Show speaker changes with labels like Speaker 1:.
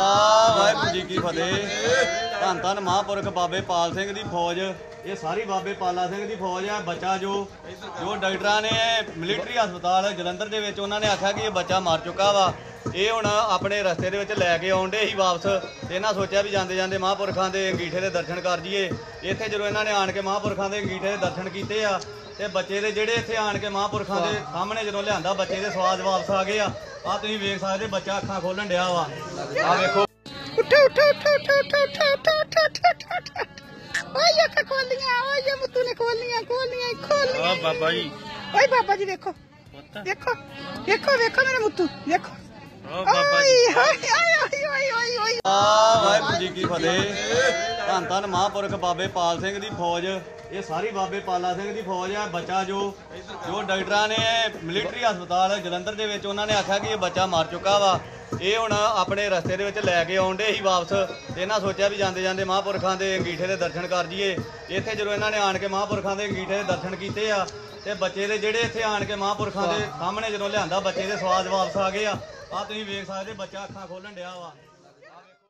Speaker 1: ਆ ਵਾਹਿਗੁਰੂ ਜੀ ਕੀ ਫਤਿਹ। ਧੰਨ ਧੰਨ ਮਹਾਂਪੁਰਖ ਬਾਬੇ ਪਾਲ ਸਿੰਘ ਦੀ ਫੌਜ। ਇਹ ਸਾਰੀ ਬਾਬੇ ਪਾਲਾ ਸਿੰਘ ਦੀ ਫੌਜ ਆ, ਬੱਚਾ ਜੋ ਜੋ ਡਾਕਟਰਾਂ ਨੇ, ਮਿਲਟਰੀ ਹਸਪਤਾਲ ਜਲੰਧਰ ਦੇ ਵਿੱਚ ਉਹਨਾਂ ਨੇ ਆਖਿਆ ਕਿ ਇਹ ਬੱਚਾ ਮਰ ਚੁੱਕਾ ਵਾ। ਇਹ ਹੁਣ ਆਪਣੇ ਰਸਤੇ ਦੇ ਵਿੱਚ ਲੈ ਕੇ ਆਉਂਦੇ ਹੀ ਵਾਪਸ। ਤੇ ਇਹਨਾਂ ਸੋਚਿਆ ਵੀ ਜਾਂਦੇ ਜਾਂਦੇ ਮਹਾਂਪੁਰਖਾਂ ਦੇ ਅੰਗੀਠੇ ਦੇ ਦਰਸ਼ਨ ਕਰ ਜੀਏ ਇੱਥੇ ਜਦੋਂ ਇਹਨਾਂ ਨੇ ਆਣ ਕੇ ਮਹਾਂਪੁਰਖਾਂ ਦੇ ਅੰਗੀਠੇ ਦੇ ਦਰਸ਼ਨ ਕੀਤੇ ਆ, ਤੇ ਬੱਚੇ ਦੇ ਜਿਹੜੇ ਇੱਥੇ ਆਣ ਕੇ ਮਹਾਂਪੁਰਖਾਂ ਦੇ ਸਾਹਮਣੇ ਜਦੋਂ ਲਿਆਂਦਾ, ਬੱਚੇ ਦੇ ਸਵਾਦ ਵਾਪਸ ਆ ਗਏ ਆ। ਆ ਤੁਸੀਂ ਵੇਖ ਸਕਦੇ ਬੱਚਾ ਅੱਖਾਂ ਖੋਲਣ ਡਿਆ ਵਾ ਆ ਵੇਖੋ
Speaker 2: ਉੱਠੋ ਉੱਠੋ ਉੱਠੋ ਉੱਠੋ ਉੱਠੋ ਉੱਠੋ ਉੱਠੋ ਉੱਠੋ ਉੱਠੋ ਉੱਠੋ ਉੱਠੋ ਓਏ ਅੱਖਾਂ ਖੋਲੀਆਂ ਓਏ ਮੁੱਤੂ ਨੇ ਖੋਲੀਆਂ ਖੋਲੀਆਂ ਖੋਲੀਆਂ
Speaker 3: ਆ ਬਾਬਾ ਜੀ
Speaker 2: ਓਏ ਬਾਬਾ ਜੀ ਵੇਖੋ ਦੇਖੋ ਵੇਖੋ ਵੇਖੋ ਮੇਰੇ ਮੁੱਤੂ ਵੇਖੋ
Speaker 3: ਆ ਬਾਬਾ
Speaker 2: ਓਏ
Speaker 3: ਜੀ
Speaker 2: ਓਏ ਓਏ ਓਏ ਓਏ ਓਏ
Speaker 1: ਆ ਵਾਹਿਗੁਰੂ ਜੀ ਕੀ ਫਤਿਹ ਧੰਨ ਧੰਨ ਮਹਾਂਪੁਰਖ ਬਾਬੇ ਪਾਲ ਸਿੰਘ ਦੀ ਫੌਜ ਇਹ ਸਾਰੀ ਬਾਬੇ ਪਾਲਾ ਸਿੰਘ ਦੀ ਫੌਜ ਹੈ ਬੱਚਾ ਜੋ ਜੋ ਡਾਕਟਰਾਂ ਨੇ ਮਿਲਟਰੀ ਹਸਪਤਾਲ ਜਲੰਧਰ ਦੇ ਵਿੱਚ ਉਹਨਾਂ ਨੇ ਆਖਿਆ ਕਿ ਇਹ ਬੱਚਾ ਮਰ ਚੁੱਕਾ ਵਾ। ਇਹ ਹੁਣ ਆਪਣੇ ਰਸਤੇ ਦੇ ਵਿੱਚ ਲੈ ਕੇ ਆਉਂਦੇ ਹੀ ਵਾਪਸ। ਇਹਨਾਂ ਸੋਚਿਆ ਵੀ ਜਾਂਦੇ ਜਾਂਦੇ ਮਹਾਂਪੁਰਖਾਂ ਦੇ ਅੰਗੀਠੇ ਦੇ ਦਰਸ਼ਨ ਕਰ ਜੀਏ ਇੱਥੇ ਜਦੋਂ ਇਹਨਾਂ ਨੇ ਆਣ ਕੇ ਮਹਾਂਪੁਰਖਾਂ ਦੇ ਅੰਗੀਠੇ ਦੇ ਦਰਸ਼ਨ ਕੀਤੇ ਆ ਤੇ ਬੱਚੇ ਦੇ ਜਿਹੜੇ ਇੱਥੇ ਆਣ ਕੇ ਮਹਾਂਪੁਰਖਾਂ ਦੇ ਸਾਹਮਣੇ ਜਦੋਂ ਲਿਆਂਦਾ ਬੱਚੇ ਦੇ ਸਵਾਦ ਵਾਪਸ ਆ ਗਏ ਆ। ਆ ਤੁਸੀਂ ਵੇਖ ਸਕਦੇ ਬੱਚਾ ਅੱਖਾਂ ਖੋਲਣ ਡਿਆ ਵਾ।